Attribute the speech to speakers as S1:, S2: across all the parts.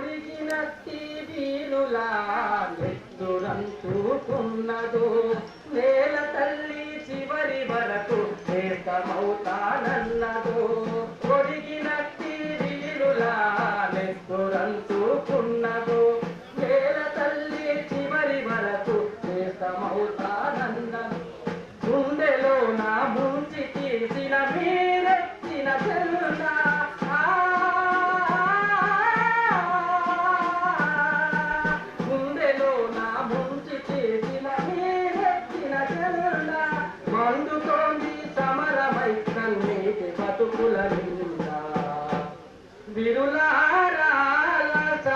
S1: పొడిగిన తీబీనులా మృత్యురంతుకున్నదు నేల తల్లి చివరి వరకు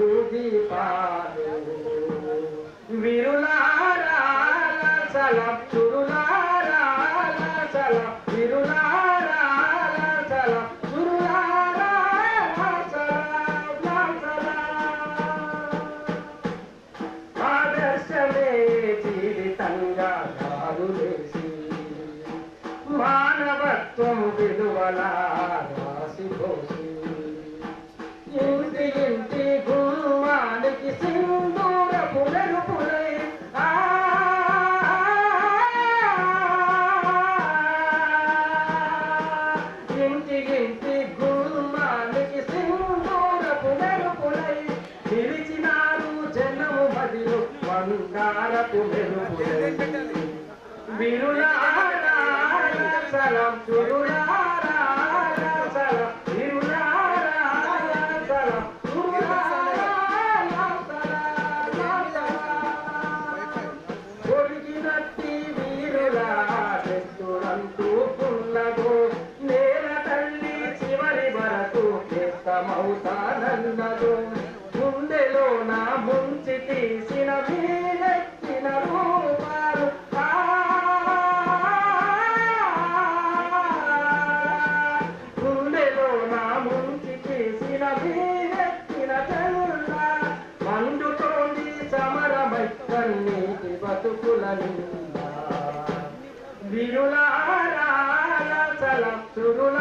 S1: వెలుగులు దీపాలు విరులారా సలం చురులారా సలం విరులారా సలం చురులారా సలం ఆదర్శమే జీవితంగా దారులేసి మానవత్వం విలువలా జనము వంకారపు బంగారపు మెరుపులై విరులారా సలం చురులారా సలం సలం వీరులా చెట్టులంటూ నేల తల్లి చివరి వరకు చేస్తమవుతానన్నదో గుండెలో నా ముంచి తీసిన వీరెత్తిన రూపాలు. ఆ! గుండెలో నా ముంచి తీసిన వీరెత్తిన చల్ల మండుతోంది సమరమై కన్నీటి బతుకుల నిండా. విరులారా చలం చురులారా